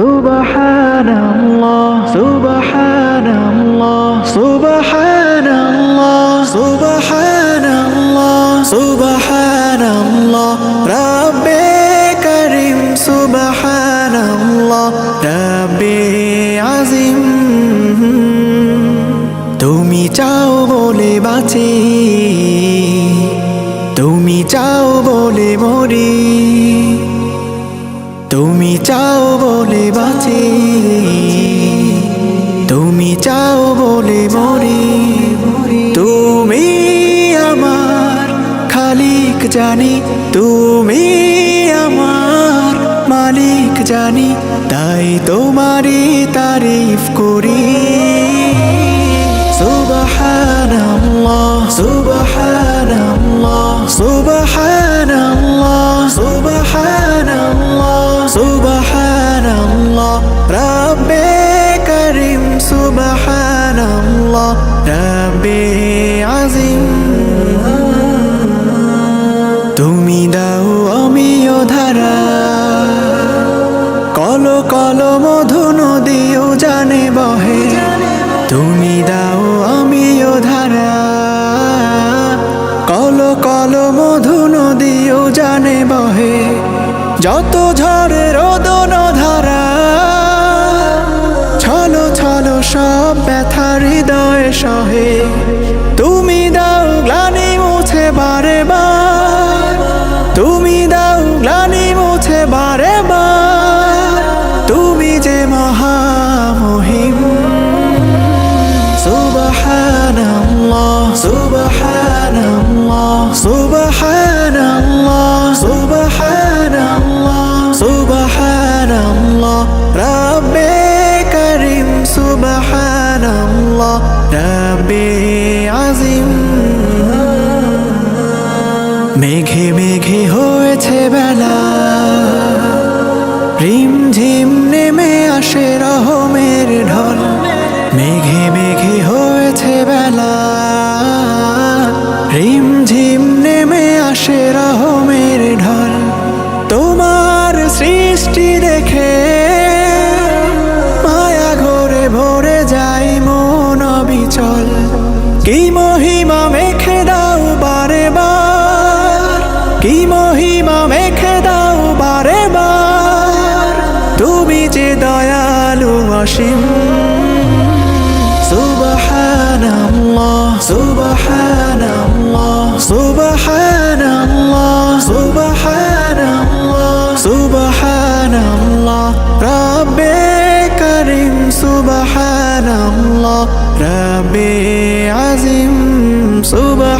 সুবহানাল্লাহ সুবহানাল্লাহ সুবহানাল্লাহ সুবহানাল্লাহ সুবহানাল্লাহ। রাব্বে করিম, সুবহানাল্লাহ। রাব্বে আজিম। তুমি চাও বলে বাঁচি, তুমি চাও বলে মরি। তুমি চাও বলে বাঁচি। তুমি চাও বলে মরি। তুমি আমার খালিক জানি। তুমি আমার মালিক জানি। তাই তোমারই তারিফ করি। সুবহানাল্লাহ সুবহানাল্লাহ। সুবহানাল্লাহ রাব্বে আজিম তুমি দাও আমিও ধারা। কল কল মধু নদীও জানে বহে। তুমি দাও আমিও ধারা। কল কল মধু নদীও জানে বহে। যত ঝড়ে রোদন হৃদয়ে সহে, তুমি দাও গ্লানি মুছে বারে তুমি দাও গ্লানি মুছে বারে বার। তুমি যে মহামহিম। সুবহানাল্লাহ সুবহানাল্লাহ সুবহানাল্লাহ। মেঘে মেঘে হয়েছে বেলা। রিম ঝিম নেমে আসে রহমের ঢল। মেঘে মেঘে হয়েছে বেলা। রিম ঝিম নেমে আসে রহমের ঢল। তোমার সৃষ্টি দেখে কি মহিমা মেখে দাও বারে বার। তুমি যে দয়ালু অসীম। সুবহানাল্লাহ আজিম সুবহানাল্লাহ।